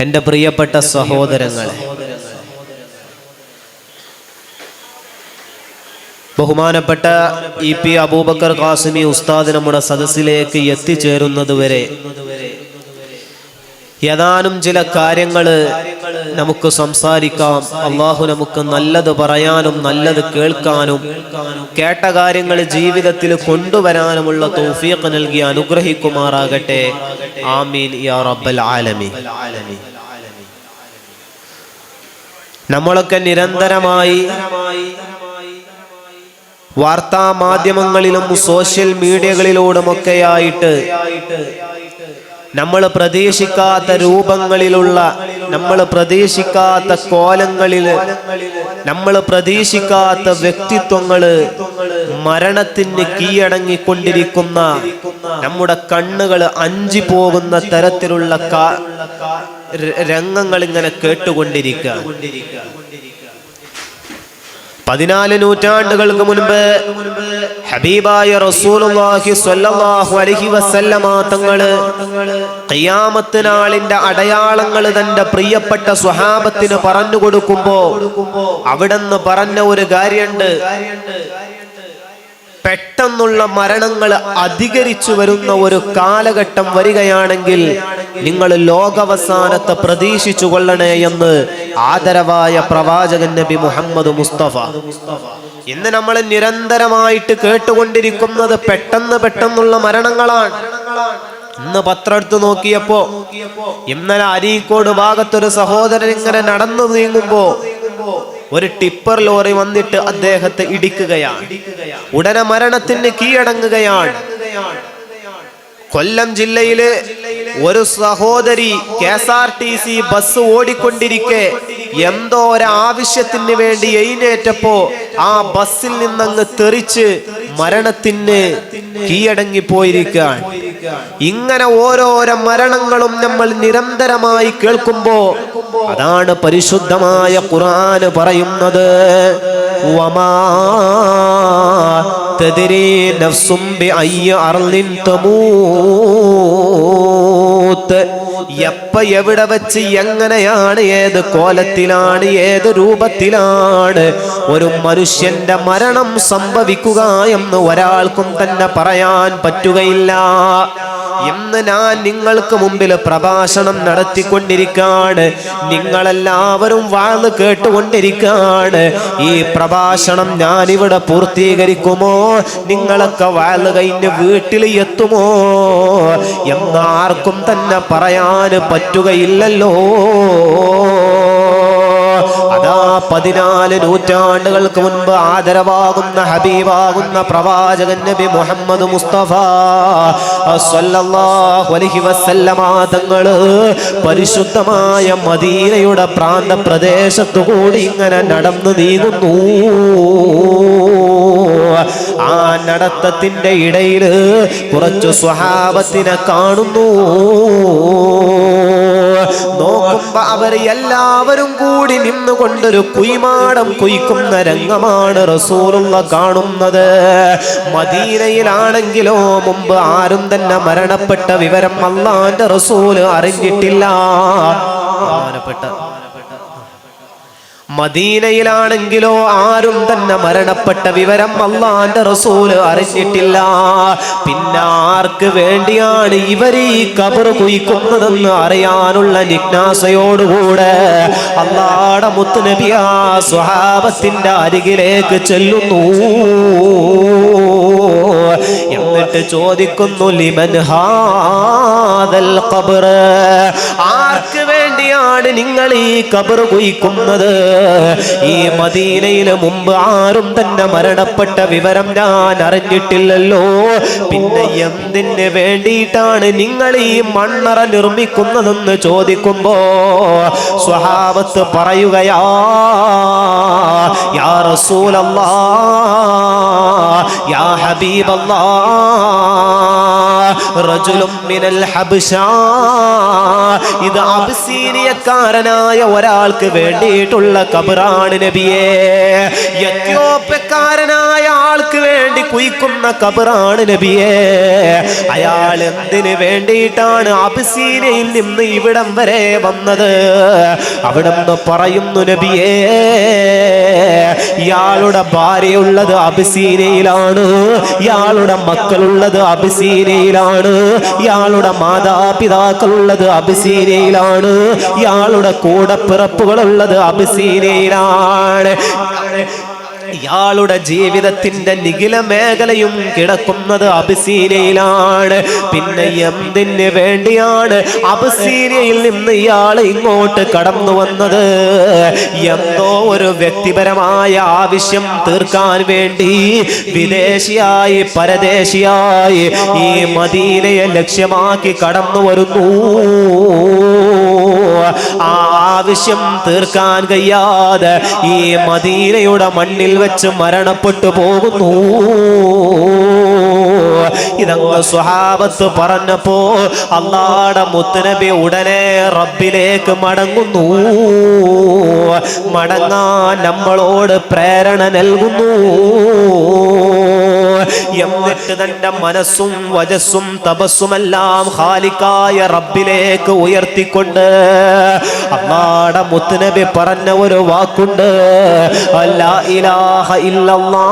എന്റെ പ്രിയപ്പെട്ട സഹോദരങ്ങളെ ബഹുമാനപ്പെട്ട ഇ പി അബൂബക്കർ ഖാസിമി ഉസ്താദ് നമ്മുടെ സദസ്സിലേക്ക് എത്തിച്ചേരുന്നതുവരെ ഏതാനും ചില കാര്യങ്ങൾ നമുക്ക് സംസാരിക്കാം. അള്ളാഹു നമുക്ക് നല്ലത് പറയാനും നല്ലത് കേൾക്കാനും കേട്ട കാര്യങ്ങൾ ജീവിതത്തിൽ കൊണ്ടുവരാനുമുള്ള തൗഫീഖ് നൽകി അനുഗ്രഹിക്കുമാറാകട്ടെ. ആമീൻ യാ റബ്ബൽ ആലമീൻ. നമ്മളൊക്കെ നിരന്തരമായി വാർത്താ മാധ്യമങ്ങളിലും സോഷ്യൽ മീഡിയകളിലൂടെയൊക്കെയായിട്ട് നമ്മൾ പ്രതീക്ഷിക്കാത്ത രൂപങ്ങളിലുള്ള നമ്മൾ പ്രതീക്ഷിക്കാത്ത കോലങ്ങളിൽ നമ്മൾ പ്രതീക്ഷിക്കാത്ത വ്യക്തിത്വങ്ങൾ മരണത്തിന് കീഴടങ്ങിക്കൊണ്ടിരിക്കുന്ന നമ്മുടെ കണ്ണുകൾ അഞ്ചു പോകുന്ന തരത്തിലുള്ള രംഗങ്ങൾ ഇങ്ങനെ കേട്ടുകൊണ്ടിരിക്കുക. പതിനാല് നൂറ്റാണ്ടുകൾക്ക് മുൻപ് ഹബീബായ റസൂലുള്ളാഹി സ്വല്ലല്ലാഹു അലൈഹി വസല്ലമ തങ്ങൾ ഖിയാമത്ത് നാളിന്റെ അടയാളങ്ങൾ തന്റെ പ്രിയപ്പെട്ട സ്വഹാബത്തിന് പറഞ്ഞു കൊടുക്കുമ്പോൾ അവിടെന്ന് പറഞ്ഞ ഒരു കാര്യമുണ്ട് പെട്ടെന്നുള്ള മരണങ്ങൾ അധികരിച്ചു വരുന്ന ഒരു കാലഘട്ടം വരികയാണെങ്കിൽ നിങ്ങൾ ലോകവസാനത്തെ പ്രതീക്ഷിച്ചു കൊള്ളണേ എന്ന് ആദരവായ പ്രവാചകൻ നബി മുഹമ്മദ് മുസ്തഫ. ഇന്ന് നമ്മൾ നിരന്തരമായിട്ട് കേട്ടുകൊണ്ടിരിക്കുന്നത് പെട്ടെന്ന് പെട്ടെന്നുള്ള മരണങ്ങളാണ്. ഇന്ന് പത്രം എടുത്ത് നോക്കിയപ്പോ ഇന്നലെ അരീക്കോട് ഭാഗത്തൊരു സഹോദരൻ ഇങ്ങനെ നടന്നു നീങ്ങുമ്പോ ഒരു ടിപ്പർ ലോറി വന്നിട്ട് അദ്ദേഹത്തെ ഇടിക്കുകയാണ്. ഉടനെ മരണത്തിന് കീഴടങ്ങുകയാണ്. കൊല്ലം ജില്ലയിലെ ഒരു സഹോദരി K S R T C bus ഓടിക്കൊണ്ടിരിക്കെ എന്തോ ഒരു ആവശ്യത്തിന് വേണ്ടി എഴുന്നേറ്റപ്പോ ആ ബസ്സിൽ നിന്നങ്ങ് തെറിച്ച് മരണത്തിന് കീഴടങ്ങി പോയിരിക്കാൻ ഇങ്ങനെ ഓരോരോ മരണങ്ങളും നമ്മൾ നിരന്തരമായി കേൾക്കുമ്പോ അതാണ് പരിശുദ്ധമായ ഖുർആന് പറയുന്നത്. വമാ നഫ്സും അർളിൻ തമൂത്ത്. എപ്പ എവിടെ വെച്ച് എങ്ങനെയാണ് ഏത് കോലത്തിലാണ് ഏത് രൂപത്തിലാണ് ഒരു മനുഷ്യന്റെ മരണം സംഭവിക്കുക എന്ന് ഒരാൾക്കും തന്നെ പറയാൻ പറ്റുകയില്ല. ഇന്ന് ഞാൻ നിങ്ങൾക്ക് മുമ്പിൽ പ്രഭാഷണം നടത്തിക്കൊണ്ടിരിക്കാണ് നിങ്ങളെല്ലാവരും വാഴ്ന്ന് കേട്ടുകൊണ്ടിരിക്കാണ് ഈ പ്രഭാഷണം ഞാനിവിടെ പൂർത്തീകരിക്കുമോ? നിങ്ങളൊക്കെ വാഴ്ന്ന് കഴിഞ്ഞ് വീട്ടിൽ എത്തുമോ? എന്നാർക്കും തന്നെ പറയാൻ പറ്റുകയില്ലല്ലോ. അതാ പതിനാല് നൂറ്റാണ്ടുകൾക്ക് മുൻപ് ആദരവാകുന്ന ഹബീബാകുന്ന പ്രവാചകൻ നബി മുഹമ്മദ് മുസ്തഫ അലൈഹി പരിശുദ്ധമായ മദീനയുടെ പ്രാന്ത പ്രദേശത്തു കൂടി ഇങ്ങനെ നടന്നു നീങ്ങുന്നു. ആ നടത്തത്തിന്റെ ഇടയിൽ കുറച്ചു സ്വഹാബത്തിനെ കാണുന്നു. നോക്കുമ്പോ അവർ എല്ലാവരും കൂടി നിന്നുകൊണ്ടൊരു കുയ്മാടം കുയ്ക്കുന്ന രംഗമാണ് റസൂലുള്ള കാണുന്നത്. മദീനയിലാണെങ്കിലോ മുമ്പ് ആരും തന്നെ മരണപ്പെട്ട വിവരം അള്ളാന്റെ റസൂൽ അറിഞ്ഞിട്ടില്ല. ബഹുമാനപ്പെട്ട മദീനയിലാണെങ്കിലോ ആരും തന്നെ മരണപ്പെട്ട വിവരം അള്ളാന്റെ റസൂൽ അറിഞ്ഞിട്ടില്ല. പിന്നെ ആർക്ക് വേണ്ടിയാണ് ഇവർ ഈ കബർ കുയിക്കുന്നതെന്ന് അറിയാനുള്ള ജിജ്ഞാസയോടുകൂടെ അള്ളാടെ മുത്തുനബിയാ സ്വഹാബത്തിന്റെ അരികിലേക്ക് ചെല്ലുന്നു. എന്നിട്ട് ചോദിക്കുന്നു ലിമൻ ഹാദൽ ഖബർ ആർക്ക് വേണ്ടിയാണ് നിങ്ങൾ ഈ കബർ കുയിക്കുന്നത്. ഈ മദീനയിൽ മുമ്പ് ആരും തന്നെ മരണപ്പെട്ട വിവരം ഞാൻ അറിഞ്ഞിട്ടില്ലല്ലോ. പിന്നെ എന്തിന് വേണ്ടിയിട്ടാണ് നിങ്ങൾ ഈ മണ്ണറ നിർമ്മിക്കുന്നതെന്ന് ചോദിക്കുമ്പോ സ്വഹാബത്ത് പറയുകയാ യാ റസൂലല്ലാ യാ ഹബീബല്ലാ ഇത് അബ്സീനിയക്കാരനായ ഒരാൾക്ക് വേണ്ടിയിട്ടുള്ള കബറാണ് നബിയേ. എത്യോപ്യക്കാരനായ ആൾക്ക് വേണ്ടി കുയിക്കുന്ന കബറാണ് നബിയേ. അയാൾ എന്തിനു വേണ്ടിയിട്ടാണ് അബിസീനയിൽ നിന്ന് ഇവിടം വരെ വന്നത്? അവിടുന്ന് പറയുന്നു നബിയേ ഇയാളുടെ ഭാര്യയുള്ളത് അബിസീനയിലാണ് ഇയാളുടെ മക്കളുള്ളത് അബിസീനയിലാണ് ഇയാളുടെ മാതാപിതാക്കളുള്ളത് അബിസീനയിലാണ് ഇയാളുടെ കൂടപ്പിറപ്പുകളുള്ളത് അബിസീനയിലാണ് ഇയാളുടെ ജീവിതത്തിന്റെ നിഖില മേഖലയും കിടക്കുന്നത് അബിസീനയിലാണ് പിന്നെ എന്തിന് വേണ്ടിയാണ് അബിസീനയിൽ നിന്ന് ഇയാൾ ഇങ്ങോട്ട് കടന്നു വന്നത്? എന്തോ ഒരു വ്യക്തിപരമായ ആവശ്യം തീർക്കാൻ വേണ്ടി വിദേശിയായി പരദേശിയായി ഈ മദീനയെ ലക്ഷ്യമാക്കി കടന്നു വരുന്നു. ആ ആവശ്യം തീർക്കാൻ കഴിയാതെ ഈ മദീനയുടെ മണ്ണിൽ വെച്ച് മരണപ്പെട്ടു പോകുന്നു. ഇതങ്ങ് സ്വഹാബത്ത് പറഞ്ഞപ്പോ അള്ളാടെ മുത്തുനബി ഉടനെ റബ്ബിലേക്ക് മടങ്ങുന്നു. മടങ്ങാൻ നമ്മളോട് പ്രേരണ നൽകുന്നു. എന്നിട്ട് തന്റെ മനസ്സും വജസ്സും തപസ്സുമെല്ലാം ഖാലിക്കായ റബ്ബിലേക്ക് ഉയർത്തിക്കൊണ്ട് അള്ളാടെ മുത്തുനബി പറഞ്ഞ ഒരു വാക്കുണ്ട് അല്ലാ ഇലാഹ ഇല്ലല്ലാ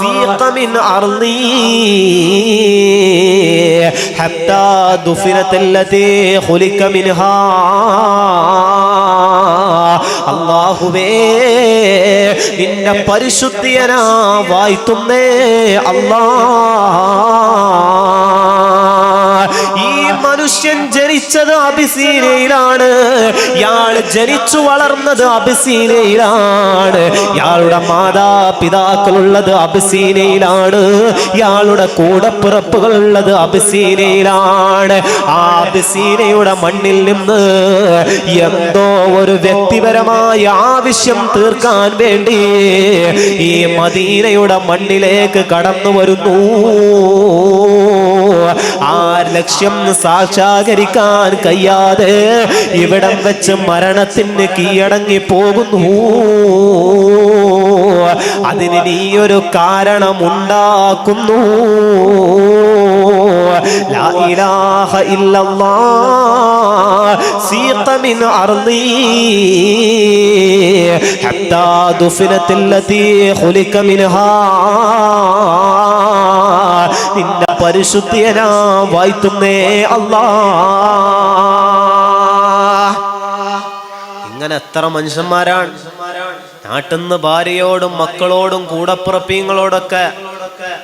سيق من أرضي حتى دفنت التي خلق منها അള്ളാഹുവേ നിന്നെ പരിശുദ്ധിയനാ വായ്ത്തുന്നേ ഈ മനുഷ്യൻ ജനിച്ചത് അബിസീനയിലാണ് ഇയാൾ ജനിച്ചു വളർന്നത് അബിസീനയിലാണ് ഇയാളുടെ മാതാപിതാക്കളുള്ളത് അബിസീനയിലാണ് ഇയാളുടെ കൂടപ്പിറപ്പുകൾ ഉള്ളത് അബിസീനയിലാണ് ആ അബിസീനയുടെ മണ്ണിൽ നിന്ന് എന്തോ ഒരു വ്യക്തിപരമായ ആവശ്യം തീർക്കാൻ വേണ്ടി ഈ മദീനയുടെ മണ്ണിലേക്ക് കടന്നു വരുന്നു. ആ ലക്ഷ്യം സാക്ഷാകരിക്കാൻ കഴിയാതെ ഇവിടം വെച്ച് മരണത്തിന് കീഴടങ്ങി പോകുന്നു. അതിന് നീയൊരു കാരണമുണ്ടാക്കുന്നു. അർളി ഹത്താ ദുഫിനത്തില്ലതി ഖുലിക മിൻഹാ. നിന്റെ പരിശുദ്ധിയനാ വായ്ത്തുന്നേ അല്ലാ. ഇങ്ങനെ എത്ര മനുഷ്യന്മാരാണ്? നാട്ടിന്ന് ഭാര്യയോടും മക്കളോടും കൂടപ്പുറപ്പീങ്ങളോടൊക്കെ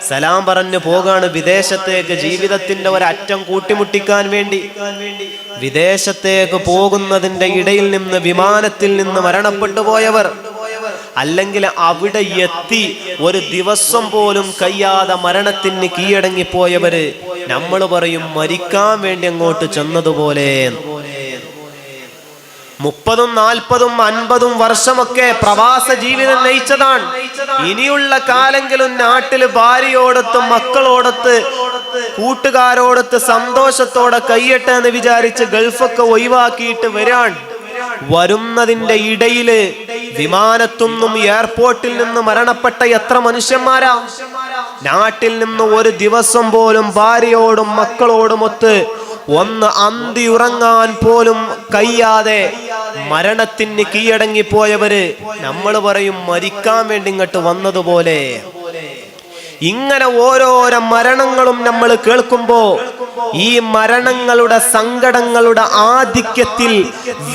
സലാം പറഞ്ഞു പോകാണ് വിദേശത്തേക്ക് ജീവിതത്തിന്റെ ഒരറ്റം കൂട്ടിമുട്ടിക്കാൻ വേണ്ടി. വിദേശത്തേക്ക് പോകുന്നതിന്റെ ഇടയിൽ നിന്ന് വിമാനത്തിൽ നിന്ന് മരണപ്പെട്ടു പോയവർ അല്ലെങ്കിൽ അവിടെ എത്തി ഒരു ദിവസം പോലും കയ്യാതെ മരണത്തിന് കീഴടങ്ങിപ്പോയവര് നമ്മൾ പറയും മരിക്കാൻ വേണ്ടി അങ്ങോട്ട് ചെന്നതുപോലെ. മുപ്പതും നാൽപ്പതും അൻപതും വർഷമൊക്കെ പ്രവാസ ജീവിതം നയിച്ചതാണ്. ഇനിയുള്ള കാലെങ്കിലും നാട്ടിൽ ഭാര്യയോടൊത്ത് മക്കളോടൊത്ത് കൂട്ടുകാരോടൊത്ത് സന്തോഷത്തോടെ കയ്യട്ടെ എന്ന് വിചാരിച്ച് ഗൾഫൊക്കെ ഒഴിവാക്കിയിട്ട് വരാൻ വരുന്നതിന്റെ ഇടയിൽ വിമാനത്തുനിന്നും എയർപോർട്ടിൽ നിന്ന് മരണപ്പെട്ട എത്ര മനുഷ്യന്മാരാ? നാട്ടിൽ നിന്ന് ഒരു ദിവസം പോലും ഭാര്യയോടും മക്കളോടും ഒത്ത് ഒന്ന് അന്തി ഉറങ്ങാൻ പോലും കഴിയാതെ മരണത്തിന് കീഴടങ്ങിപ്പോയവര് നമ്മൾ പറയും മരിക്കാൻ വേണ്ടി ഇങ്ങോട്ട് വന്നതുപോലെ. ഇങ്ങനെ ഓരോരോ മരണങ്ങളും നമ്മൾ കേൾക്കുമ്പോ ഈ മരണങ്ങളുടെ സങ്കടങ്ങളുടെ ആധിക്യത്തിൽ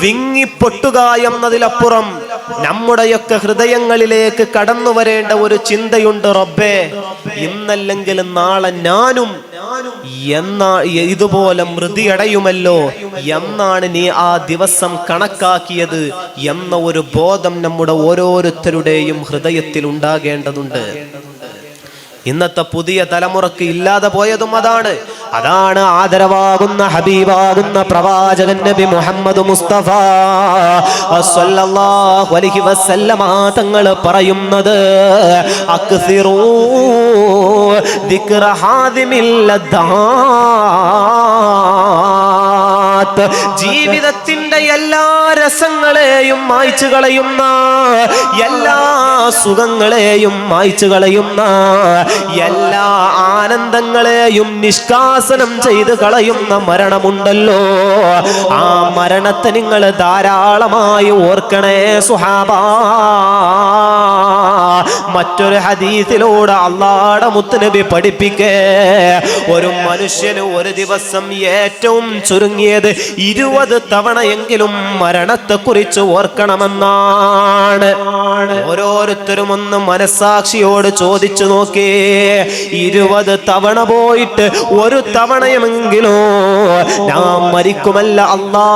വിങ്ങിപ്പൊട്ടുക എന്നതിലപ്പുറം നമ്മുടെയൊക്കെ ഹൃദയങ്ങളിലേക്ക് കടന്നു വരേണ്ട ഒരു ചിന്തയുണ്ട് റബ്ബേ. ഇന്നല്ലെങ്കിൽ നാളെ ഞാനും എന്നാ ഇതുപോലെ മൃതിയടയുമല്ലോ എന്നാണ് നീ ആ ദിവസം കണക്കാക്കിയത് എന്ന ഒരു ബോധം നമ്മുടെ ഓരോരുത്തരുടെയും ഹൃദയത്തിൽ ഉണ്ടാകേണ്ടതുണ്ട്. ഇന്നത്തെ പുതിയ തലമുറയ്ക്ക് ഇല്ലാതെ പോയതും അതാണ്. അതാണ് ആദരവാകുന്ന ഹബീബാകുന്ന പ്രവാചകൻ നബി മുഹമ്മദ് മുസ്തഫ. തങ്ങൾ പറയുന്നത് അക്സിറൂ ദിക്ര ഹാദിമിൽ ജീവിതത്തിന്റെ എല്ലാ രസങ്ങളെയും മായ്ച്ചു കളയുന്ന എല്ലാ സുഖങ്ങളെയും മായ്ച്ചു കളയുന്ന എല്ലാ ആനന്ദങ്ങളെയും നിഷ്കാസനം ചെയ്ത് കളയുന്ന മരണമുണ്ടല്ലോ. ആ മരണത്തെ നിങ്ങൾ ധാരാളമായി ഓർക്കണേ സുഹാബ. മറ്റൊരു ഹദീസിലൂടെ അള്ളാടെ മുത്തുനബി പഠിപ്പിക്കേ. ഒരു മനുഷ്യന് ഒരു ദിവസം ഏറ്റവും ചുരുങ്ങിയത് ഇരുപത് തവണയെങ്കിലും മരണത്തെക്കുറിച്ച് ഓർക്കണമെന്നാണ്. ഓരോരുത്തരും ഒന്ന് മനസാക്ഷിയോട് ചോദിച്ചു നോക്കേ. ഇരുപത് തവണ പോയിട്ട് ഒരു തവണയുമെങ്കിലോ ഞാൻ മരിക്കുമല്ല അല്ലാ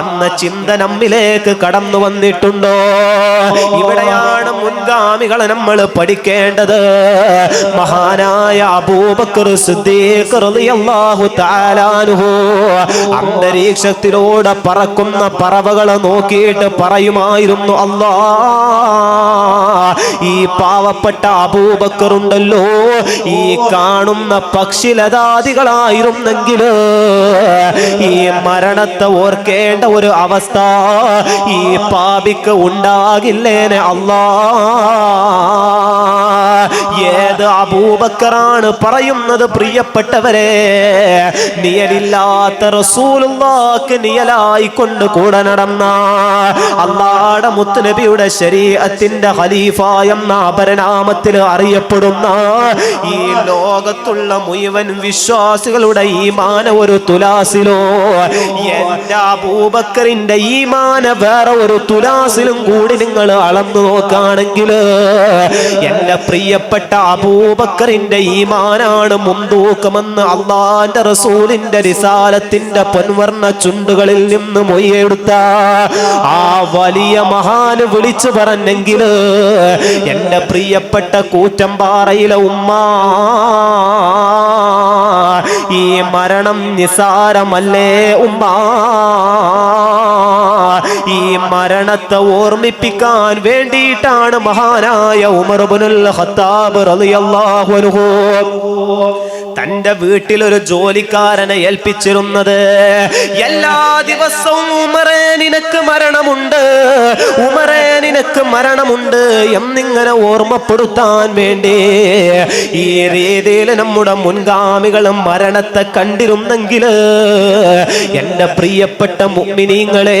എന്ന ചിന്ത നമ്മിലേക്ക് കടന്നു വന്നിട്ടുണ്ടോ? ഇവിടെയാണ് മുൻഗാമികളെ നമ്മൾ പഠിക്കേണ്ടത്? മഹാനായ അബൂബക്കർ സിദ്ദീഖ് റളിയല്ലാഹു അന്തരീക്ഷത്തിലൂടെ പറക്കുന്ന പറവകളെ നോക്കിയിട്ട് പറയുമായിരുന്നു അല്ലാ ഈ പാവപ്പെട്ട അബൂബക്കർ ഉണ്ടല്ലോ ഈ കാണുന്ന പക്ഷിലതാദികളായിരുന്നെങ്കിൽ ഈ മരണത്തെ ഓർക്കേണ്ട ഒരു അവസ്ഥ ഈ പാപിക്ക് ഉണ്ടാകില്ലേനെ അല്ലാ. അബൂബക്കറാണ് പറയുന്നത് പ്രിയപ്പെട്ടവരെ നിയലില്ലാത്ത റസൂലുള്ളാക്ക് നിയലായി കൊണ്ട് കൂടെ നടന്ന അള്ളാടെ മുത്തുനബിയുടെ ശരീരത്തിന്റെ ഖലീഫ എന്ന പരിണാമത്തിൽ അറിയപ്പെടുന്ന ഈ ലോകത്തുള്ള മുഴുവൻ വിശ്വാസികളുടെ ഈമാന ഒരു തുലാസിലോ എന്റെ അബൂബക്കറിന്റെ ഈമാന വേറെ ഒരു തുലാസിലും കൂടി നിങ്ങൾ അളന്നു നോക്കുകയാണെങ്കിൽ എന്റെ പ്രിയപ്പെട്ട അബൂബക്കറിന്റെ ഈമാനാണ് മുന്തൂക്കമെന്ന് അള്ളാന്റെ റസൂലിന്റെ റിസാലത്തിന്റെ പൊൻവർണ ചുണ്ടുകളിൽ നിന്ന് മൊയ്യെടുത്ത ആ വലിയ മഹാന് വിളിച്ചു പറഞ്ഞെങ്കിൽ എന്റെ പ്രിയപ്പെട്ട കൂറ്റമ്പാറയിലെ ഉമ്മ ഈ മരണം നിസാരമല്ലേ ഉമ്മ? ഈ മരണത്തെ ഓർമ്മിപ്പിക്കാൻ വേണ്ടിയിട്ടാണ് മഹാനായ ഉമർബുനുൽ ഖത്താബ് റളിയല്ലാഹു അൻഹു തന്റെ വീട്ടിൽ ഒരു ജോലിക്കാരനെ ഏൽപ്പിച്ചിരുന്നത്. എല്ലാ ദിവസവും ഉമറേ നിനക്ക് മരണമുണ്ട് ഉമറേ നിനക്ക് മരണമുണ്ട് എന്നിങ്ങനെ ഓർമ്മപ്പെടുത്താൻ വേണ്ടി ഈ രീതിയിൽ നമ്മുടെ മുൻഗാമികളും മരണത്തെ കണ്ടിരുന്നെങ്കിൽ എന്റെ പ്രിയപ്പെട്ട മുഗ്മിനീങ്ങളെ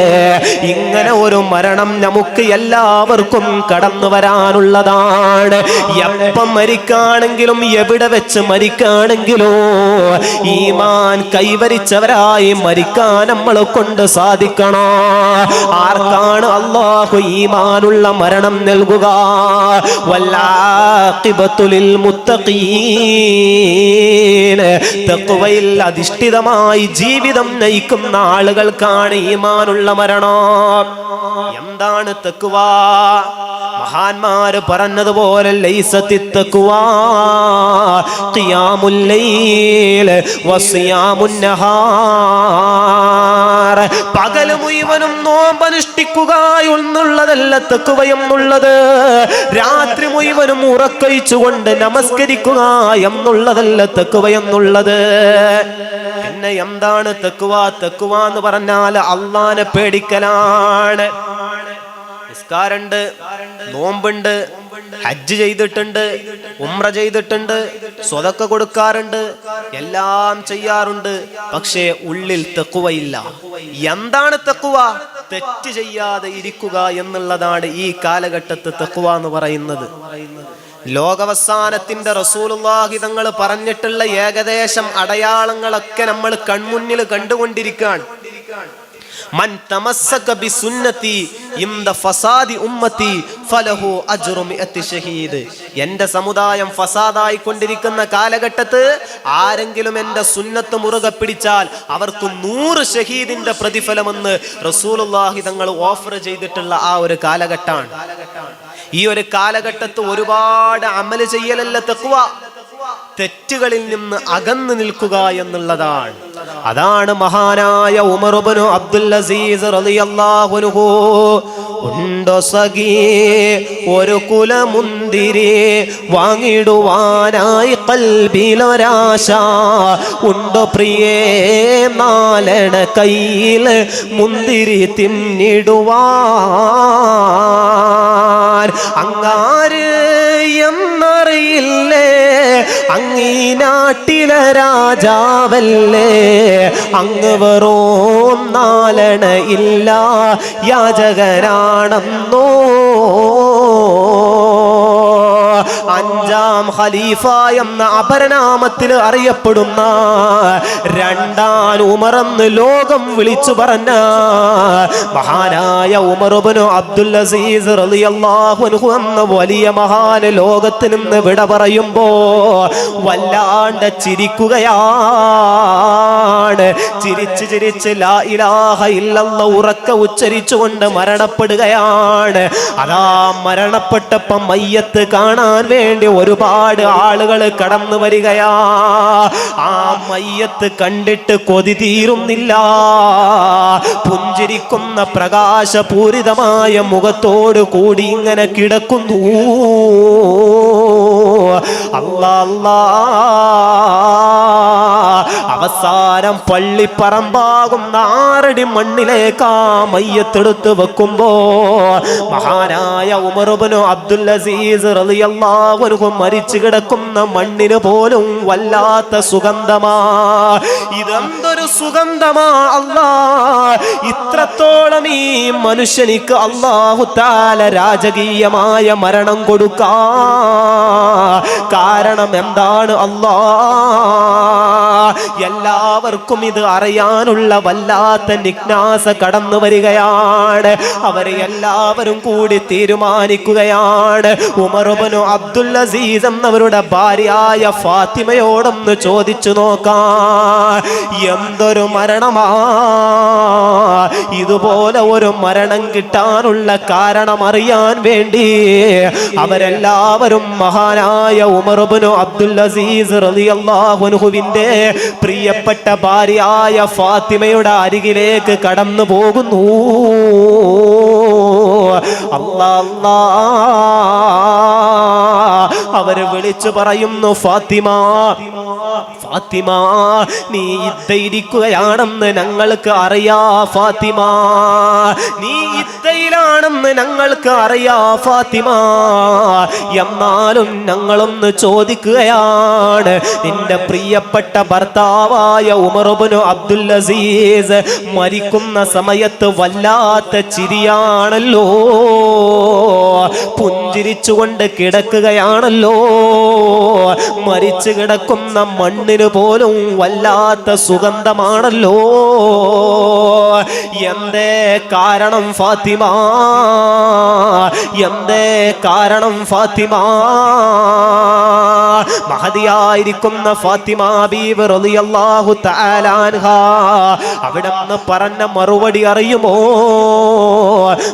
മരണം നമുക്ക് എല്ലാവർക്കും കടന്നു വരാനുള്ളതാണ്. എപ്പം മരിക്കാണെങ്കിലും എവിടെ വെച്ച് മരിക്കാണെങ്കിലോ ഈമാൻ കൈവരിച്ചവരായി മരിക്കാൻ നമ്മളെ കൊണ്ട് സാധിക്കണോ? ആർക്കാണ് അള്ളാഹു ഈമാനുള്ള മരണം നൽകുക? മുത്തഖീൻ. തഖ്വയിൽ അധിഷ്ഠിതമായി ജീവിതം നയിക്കുന്ന ആളുകൾക്കാണ് ഈമാനുള്ള മരണം. എന്താണ് തെക്കുവ? മഹാന്മാര് പറഞ്ഞതുപോലെ ലൈസത്തി നഹാർ പകൽ മുഴുവനും നോമ്പനുഷ്ഠിക്കുക എന്നുള്ളതല്ല തക്കുവ എന്നുള്ളത് രാത്രി മുഴുവനും ഉറക്കയിച്ചുകൊണ്ട് നമസ്കരിക്കുക എന്നുള്ളതല്ല തെക്കുവയെന്നുള്ളത് പിന്നെ എന്താണ് തെക്കുവ തെക്കുവ എന്ന് പറഞ്ഞാൽ അള്ളാനെ പേടിക്കലാണ്. നിസ്കാരണ്ട് നോമ്പുണ്ട് ഹജ്ജ് ചെയ്തിട്ടുണ്ട് ഉമ്ര ചെയ്തിട്ടുണ്ട് സ്വതക്ക കൊടുക്കാറുണ്ട് എല്ലാം ചെയ്യാറുണ്ട് പക്ഷേ ഉള്ളിൽ തെക്കുവയില്ല. എന്താണ് തെക്കുവ? തെറ്റ് ചെയ്യാതെ ഇരിക്കുക എന്നുള്ളതാണ് ഈ കാലഘട്ടത്ത് തെക്കുവ എന്ന് പറയുന്നത്. ലോകവസാനത്തിന്റെ റസൂലുള്ളാഹി തങ്ങൾ പറഞ്ഞിട്ടുള്ള ഏകദേശം അടയാളങ്ങളൊക്കെ നമ്മൾ കൺമുന്നിൽ കണ്ടുകൊണ്ടിരിക്കുകയാണ്. മൻ തമസ്സക ബിസുന്നതി ഇന്ദ ഫസാദി ഉമ്മത്തി ഫലഹു അജ്റു മിഅത്തി ഷഹീദ്. എന്റെ സമുദായം ഫസാദായി കൊണ്ടിരിക്കുന്ന കാലഘട്ടത്ത് ആരെങ്കിലും എന്റെ സുന്നത്ത് മുറുകെ പിടിച്ചാൽ അവർക്ക് നൂറ് ഷഹീദിന്റെ പ്രതിഫലമെന്ന് റസൂലുള്ളാഹി തങ്ങൾ ഓഫർ ചെയ്തിട്ടുള്ള ആ ഒരു കാലഘട്ടമാണ്. ഈ ഒരു കാലഘട്ടത്ത് ഒരുപാട് അമൽ ചെയ്യലല്ല തെക്കുവ തെറ്റുകളിൽ നിന്ന് അകന്നു നിൽക്കുക എന്നുള്ളതാണ്. അതാണ് മഹാനായ ഉമറുബനു അബ്ദുൽ അസീസ് ഉണ്ടോ സഖി? ഒരു കുലമുന്തിരി വാങ്ങിടുവാനായി കൽബിലൊരാശ. ഉണ്ടോ പ്രിയേ? നാലണ കയ്യിൽ മുന്തിരി തിന്നിടുവാൻ. അങ്ങാര് എന്നറിയില്ലേ? അങ്ങീ നാട്ടിലെ രാജാവല്ലേ? അങ്ങ് വെറും നാലണ ഇല്ല യാചകനാണെന്നോ? ഖലീഫ എന്ന അപരനാമത്തിൽ അറിയപ്പെടുന്ന രണ്ടാം ഉമറന്ന് ലോകം വിളിച്ചു പറഞ്ഞ മഹാനായ ഉമറുബനു അബ്ദുൽ അസീസ് റളിയല്ലാഹു എന്ന വലിയ മഹാന് ലോകത്ത് നിന്ന് വിട പറയുമ്പോ വല്ലാണ്ട് ചിരിക്കുകയാണ്. ചിരിച്ച് ചിരിച്ച് ലാ ഇലാഹ ഇല്ലല്ല ഉറക്ക ഉച്ചരിച്ചുകൊണ്ട് മരണപ്പെടുകയാണ്. അതാ മരണപ്പെട്ടപ്പം മയ്യത്ത് കാണാൻ വേണ്ടി ഒരുപാട് ആളുകൾ കടന്നു വരികയാ. ആ മയ്യത്ത് കണ്ടിട്ട് കൊതി തീരുന്നില്ല. പുഞ്ചിരിക്കുന്ന പ്രകാശപൂരിതമായ മുഖത്തോട് കൂടി ഇങ്ങനെ കിടക്കുന്നു. അല്ലാ അല്ലാ. അവസാനം പള്ളിപ്പറമ്പാകും നാരടി മണ്ണിലേക്കാ മയ്യത്തെടുത്ത് വെക്കുമ്പോ മഹാനായ ഉമറുബനു അബ്ദുൽ അസീസ് റളിയല്ലാഹു അൻഹു മരിച്ചു കിടക്കുന്ന മണ്ണിന് പോലും വല്ലാത്ത സുഗന്ധമാ. ഇതെന്തൊരു സുഗന്ധമാ അല്ലാ. ഇത്രത്തോളം ഈ മനുഷ്യനിക്ക് അള്ളാഹു താല രാജകീയമായ മരണം കൊടുക്കാ. കാരണം എന്താണ് അല്ലാ? എല്ലാവർക്കും ഇത് അറിയാനുള്ള വല്ലാത്ത നിഗ്നാസ കടന്നു വരികയാണ്. അവരെ എല്ലാവരും കൂടി തീരുമാനിക്കുകയാണ്. ഉമറുബനു അബ്ദുൽ അസീസ് എന്നവരുടെ ഭാര്യയായ ഫാത്തിമയോടൊന്ന് ചോദിച്ചു നോക്കാം. എന്തൊരു മരണമാ ഇതുപോലെ ഒരു മരണം കിട്ടാനുള്ള കാരണം അറിയാൻ വേണ്ടി അവരെല്ലാവരും മഹാനായ ഉമർബുനു അബ്ദുൽ അസീസ് റളിയല്ലാഹു അൻഹുവിന്റെ പ്രിയപ്പെട്ട ഭാര്യയായ ഫാത്തിമയുടെ അരികിലേക്ക് കടന്നു പോകുന്നു. അവർ വിളിച്ചു പറയുന്നു ഫാത്തിമ ഫാത്തിമ നീ ഇത്തയിരിക്കുകയാണെന്ന് ഞങ്ങൾക്ക് അറിയാ ഫാത്തിമ. നീ ഇത്തയിലാണെന്ന് ഞങ്ങൾക്ക് അറിയാ ഫാത്തിമ. എന്നാലും ഞങ്ങളൊന്ന് ചോദിക്കുകയാണ് നിന്റെ പ്രിയപ്പെട്ട ഭർത്താവായ ഉമറുബുനു അബ്ദുൽ അസീസ് മരിക്കുന്ന സമയത്ത് വല്ലാത്ത ചിരിയാണല്ലോ. പുഞ്ചിരിച്ചുകൊണ്ട് കിടക്കുകയാണല്ലോ. മരിച്ചു കിടക്കുന്ന മണ്ണിന് പോലും വല്ലാത്ത സുഗന്ധമാണല്ലോ. എന്തേ കാരണം ഫാത്തിമ? എന്തേ കാരണം ഫാത്തിമ? മഹതിയായിരിക്കുന്ന ഫാത്തിമ ബീവ് റളിയല്ലാഹു തആല അൻഹ. അവിടെ നിന്ന് പറഞ്ഞ മറുപടി അറിയുമോ?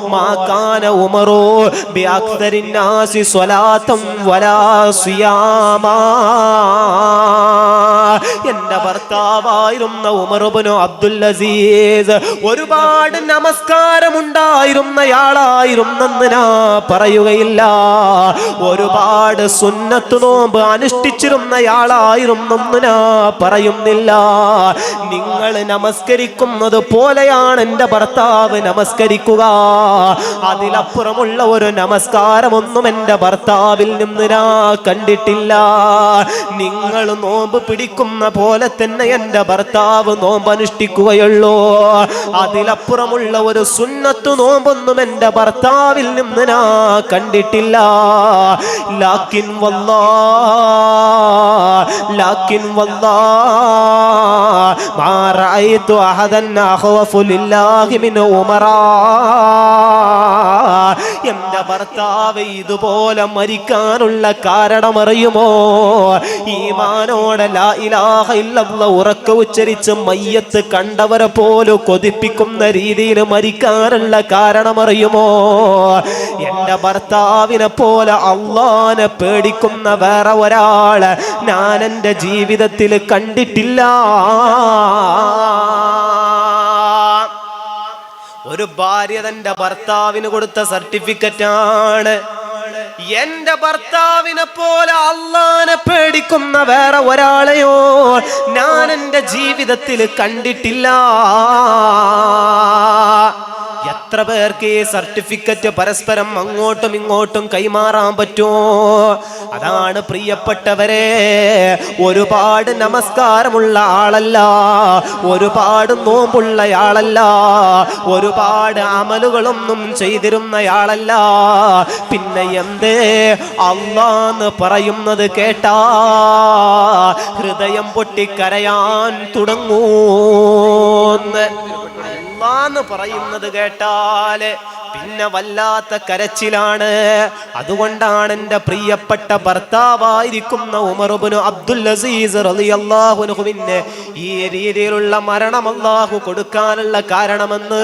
മാക്കാന ഉമറോ ബിഅക്തരിൻ നാസി സ്വലാത്തം വലാ സിയാമാ. എന്റെ ഭർത്താവായിരുന്ന ഉമറുബനു അബ്ദുൽ അസീസ് ഒരുപാട് നമസ്കാരമുണ്ടായിരുന്നയാളായിരുന്നെന്ന് ഞാൻ പറയുകയില്ല. ഒരുപാട് സുന്നത്ത് നോമ്പ് അനുഷ്ഠിച്ചിരുന്നയാളായിരുന്നെന്ന് ഞാൻ പറയുന്നില്ല. നിങ്ങൾ നമസ്കരിക്കുന്നത് പോലെയാണ് എന്റെ ഭർത്താവ് നമസ്കരിക്കുക. അതിലപ്പുറമുള്ള ഒരു നമസ്കാരമൊന്നും എന്റെ ഭർത്താവിൽ നിന്ന് ഞാൻ കണ്ടിട്ടില്ല. നിങ്ങൾ നോമ്പ് പിടിക്കുന്ന പോലെ തന്നെ എന്റെ ഭർത്താവ് നോമ്പ് അനുഷ്ഠിക്കുകയുള്ളൂ അതിലപ്പുറമുള്ള ഒരു സുന്നത്ത് നോമ്പൊന്നും എന്റെ ഭർത്താവിൽ നിന്ന് ഞാൻ കണ്ടിട്ടില്ല. ലാക്കിൻ വല്ലാ ലാക്കിൻ വല്ലാ മാ റഅയ്തു അഹദൻ അഖവഫു ലില്ലാഹി മിൻ ഉമറാ. എന്റെ ഭർത്താവ് ഇതുപോലെ മരിക്കാനുള്ള കാരണം അറിയുമോ ഈമാനോടെ ലാ ഇലാഹ ഉറക്ക ഉച്ചരിച്ച് മയ്യത്ത് കണ്ടവരെ പോലും കൊതിപ്പിക്കുന്ന രീതിയിൽ മരിക്കാനുള്ള കാരണം അറിയുമോ എന്റെ ഭർത്താവിനെ പോലെ അള്ളാനെ പേടിക്കുന്ന വേറെ ഒരാൾ ഞാൻ എന്റെ ജീവിതത്തിൽ കണ്ടിട്ടില്ല. ഒരു ഭാര്യ തന്റെ ഭർത്താവിന് കൊടുത്ത സർട്ടിഫിക്കറ്റ് ആണ് എന്റെ ഭർത്താവിനെ പോലെ അള്ളാനെ പേടിക്കുന്ന വേറെ ഒരാളെയോ ഞാൻ എന്റെ ജീവിതത്തിൽ കണ്ടിട്ടില്ല. എത്ര പേർക്ക് ഈ സർട്ടിഫിക്കറ്റ് പരസ്പരം അങ്ങോട്ടും ഇങ്ങോട്ടും കൈമാറാൻ പറ്റുമോ? അതാണ് പ്രിയപ്പെട്ടവരെ ഒരുപാട് നമസ്കാരമുള്ള ആളല്ല ഒരുപാട് നോമ്പുള്ള ആളല്ല ഒരുപാട് അമലുകളൊന്നും ചെയ്തിരുന്നയാളല്ല. പിന്നെ എന്തേ? അള്ളാന്ന് പറയുന്നത് കേട്ടാ ഹൃദയം പൊട്ടിക്കരയാൻ തുടങ്ങൂന്ന്. അള്ളാന്ന് പറയുന്നത് കേട്ടാൽ പിന്നെ വല്ലാത്ത കരച്ചിലാണ്. അതുകൊണ്ടാണ് എന്റെ പ്രിയപ്പെട്ട ഭർത്താവായിരിക്കുന്ന ഉമർബുനു അബ്ദുൽ അസീസ് റളിയല്ലാഹുവിന് ഈ രീതിയിലുള്ള മരണം അള്ളാഹു കൊടുക്കാനുള്ള കാരണമെന്ന്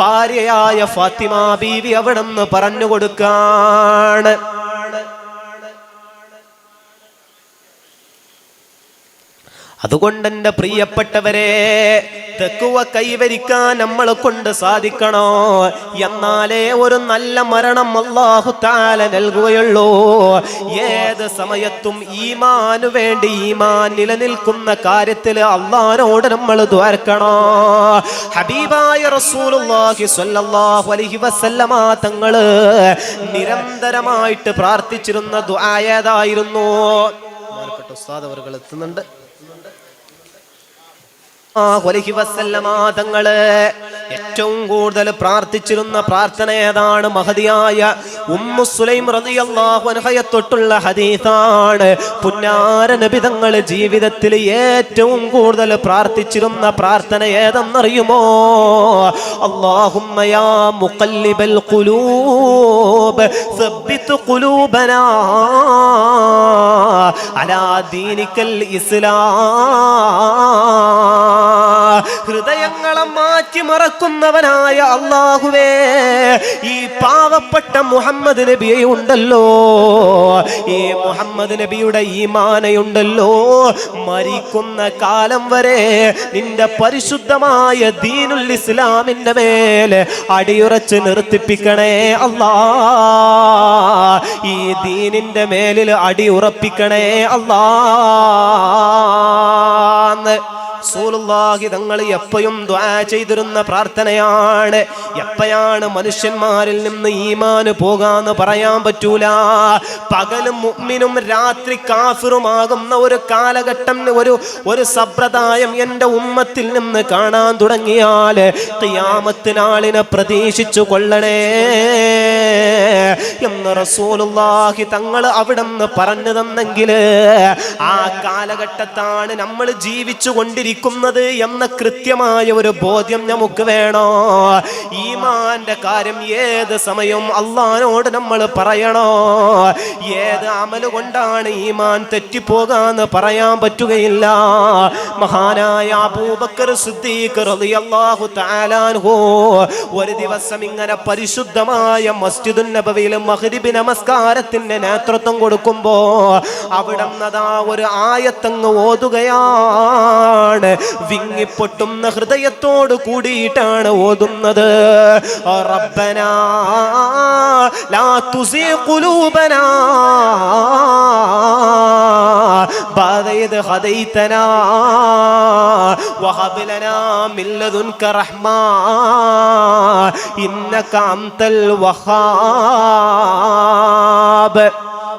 ഭാര്യയായ ഫാത്തിമ ബീവി അവിടെ നിന്ന് പറഞ്ഞു കൊടുക്കാണ് അതുകൊണ്ട് എന്റെ പ്രിയപ്പെട്ടവരെ തെക്കുവ കൈവരിക്കാൻ നമ്മളെ കൊണ്ട് സാധിക്കണോ? എന്നാലേ ഒരു നല്ല മരണം അള്ളാഹു താല നൽകുകയുള്ളൂ. ഏത് സമയത്തും ഈമാനു വേണ്ടി ഈമാൻ നിലനിൽക്കുന്ന കാര്യത്തിൽ അള്ളഹാനോട് നമ്മൾ ദ്വാരക്കണോ? ഹബീബായ റസൂലുള്ളാഹി സ്വല്ലല്ലാഹു അലൈഹി വസല്ലമ തങ്ങൾ നിരന്തരമായിട്ട് പ്രാർത്ഥിച്ചിരുന്ന ദ്വായതായിരുന്നു ഉസ്താദ് എത്തുന്നുണ്ട്. തങ്ങൾ ഏറ്റവും കൂടുതൽ പ്രാർത്ഥിച്ചിരുന്ന പ്രാർത്ഥന ഏതാണ്? മഹതിയായ ഉമ്മു സുലൈം റളിയല്ലാഹു അൻഹയെ തൊട്ടുള്ള ഹദീസാണ്. പുന്നാര ജീവിതത്തിൽ ഏറ്റവും കൂടുതൽ പ്രാർത്ഥിച്ചിരുന്ന പ്രാർത്ഥന ഏതെന്നറിയുമോ? അല്ലാഹുമ്മ യാ മുഖല്ലിബൽ ഖുലൂബ് സബ്ബിത് ഖുലൂബനാ അലാ ദീനിക്കൽ ഇസ്ലാം. ഹൃദയങ്ങളെ മാറ്റിമറക്കുന്നവനായ അള്ളാഹുവേ ഈ പാവപ്പെട്ട മുഹമ്മദ് നബിയെ ഉണ്ടല്ലോ ഈ മുഹമ്മദ് നബിയുടെ ഈ മാനയുണ്ടല്ലോ മരിക്കുന്ന കാലം വരെ നിന്റെ പരിശുദ്ധമായ ദീനുൽ ഇസ്ലാമിന്റെ മേലെ അടിയുറച്ച് നിർത്തിപ്പിക്കണേ അള്ളാ ഈ ദീനിന്റെ മേലിൽ അടിയുറപ്പിക്കണേ അല്ലാ റസൂലുള്ളാഹി തങ്ങൾ എപ്പോഴും ദ്വാ ചെയ്തിരുന്ന പ്രാർത്ഥനയാണ്. എപ്പോഴാണ് മനുഷ്യന്മാരിൽ നിന്ന് ഈമാന് പോകാന്ന് പറയാൻ പറ്റൂല. പകലും മുഅ്മിനും രാത്രി കാഫിറുമാകുന്ന ഒരു കാലഘട്ടം ഒരു ഒരു സമ്പ്രദായം എന്റെ ഉമ്മത്തിൽ നിന്ന് കാണാൻ തുടങ്ങിയാൽ ഖിയാമത്തിനാളിനെ പ്രതീക്ഷിച്ചു കൊള്ളണേ എന്ന് റസൂലുള്ളാഹി തങ്ങൾ അവിടെ നിന്ന് പറഞ്ഞു തന്നെങ്കിൽ ആ കാലഘട്ടത്താണ് നമ്മൾ ജീവിച്ചു കൊണ്ടിരിക്കുന്നത്. എന്ന കൃത്യമായ ഒരു ബോധ്യം നമുക്ക് വേണോ? ഈമാന്റെ കാര്യം ഏത് സമയവും അള്ളഹാനോട് നമ്മൾ പറയണോ? ഏത് അമൽ കൊണ്ടാണ് ഈമാൻ തെറ്റിപ്പോകാന്ന് പറയാൻ പറ്റുകയില്ല? മഹാനായ അബൂബക്കർ സിദ്ദീഖ് റളിയല്ലാഹു ഒരു ദിവസം ഇങ്ങനെ പരിശുദ്ധമായ മസ്ജിദുൻ നബവിയിൽ നമസ്കാരത്തിന്റെ നേതൃത്വം കൊടുക്കുമ്പോ അവിടെ നദാ ഒരു ആയത്തങ്ങ് ഓതുകയാണ്. ഓതുന്നതാണ് വിങ്ങിപ്പൊട്ടുന്ന ഹൃദയത്തോട് കൂടിയിട്ടാണ് ഓതുന്നത്. റബ്ബനാ ലാ തുസീ ഖുലൂബനാ ഹദൈതനാ ഇന്നക അൻതൽ വഹാബ്.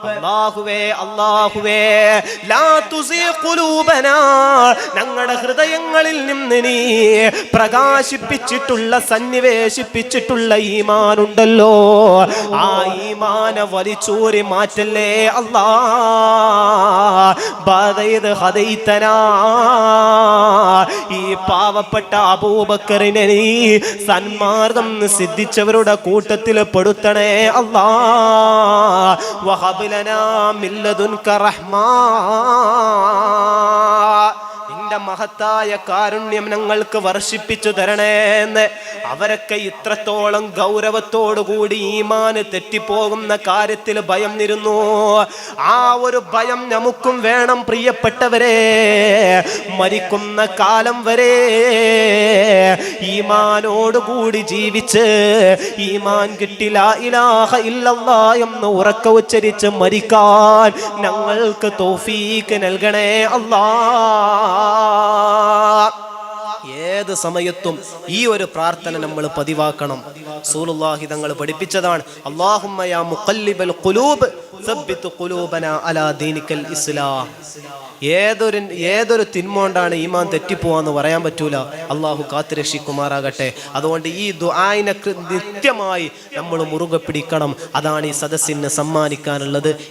അള്ളാഹുവേ അള്ളാഹുവേ ഞങ്ങളുടെ ഹൃദയങ്ങളിൽ നിന്ന് നീ പ്രകാശിപ്പിച്ചിട്ടുള്ള സന്നിവേശിപ്പിച്ചിട്ടുള്ള ഈമാനുണ്ടല്ലോ. ആ ഈമാന വലിച്ചൂരി മാറ്റല്ലേ അല്ലാ ബാധയത് ഹദൈതനാ ഈ പാവപ്പെട്ട അബൂബക്കറിനെ നീ സന്മാർഗം സിദ്ധിച്ചവരുടെ കൂട്ടത്തിൽ പെടുത്തണേ അല്ലാ വഹബ് ലനാ മിൻ ലദുൻക റഹ്മാ നിന്റെ മഹത്തായ കാരുണ്യം ഞങ്ങൾക്ക് വർഷിപ്പിച്ചു തരണേന്ന്. അവരൊക്കെ ഇത്രത്തോളം ഗൗരവത്തോടുകൂടി ഈമാന് തെറ്റിപ്പോകുന്ന കാര്യത്തിൽ ഭയം നിരുന്നു. ആ ഒരു ഭയം നമുക്കും വേണം പ്രിയപ്പെട്ടവരെ. മരിക്കുന്ന കാലം വരെ ഈമാനോടുകൂടി ജീവിച്ച് ഈമാൻ കിട്ടില്ല ഇലാഹ ഇല്ലല്ലാ എന്ന് ഉറക്ക ഉച്ചരിച്ച് മരിക്കാൻ ഞങ്ങൾക്ക് തോഫീക്ക് നൽകണേ അല്ലാ. ഏത് സമയത്തും ഈ ഒരു പ്രാർത്ഥന നമ്മൾ പതിവാക്കണം. സൂലുല്ലാഹി തങ്ങൾ പഠിപ്പിച്ചതാണ് അലാ ദീനിക്കൽ ഇസ്ലാം. ഏതൊരു ഏതൊരു തിന്മോണ്ടാണ് ഈമാൻ തെറ്റിപ്പോവാന്ന് പറയാൻ പറ്റൂല. അള്ളാഹു കാത്തുരക്ഷിക്കുമാറാകട്ടെ അതുകൊണ്ട് ഈ ദുആനെ നിത്യമായി നമ്മൾ മുറുകെ പിടിക്കണം. അതാണ് ഈ സദസ്സിന് സമ്മാനിക്കാനുള്ളത്.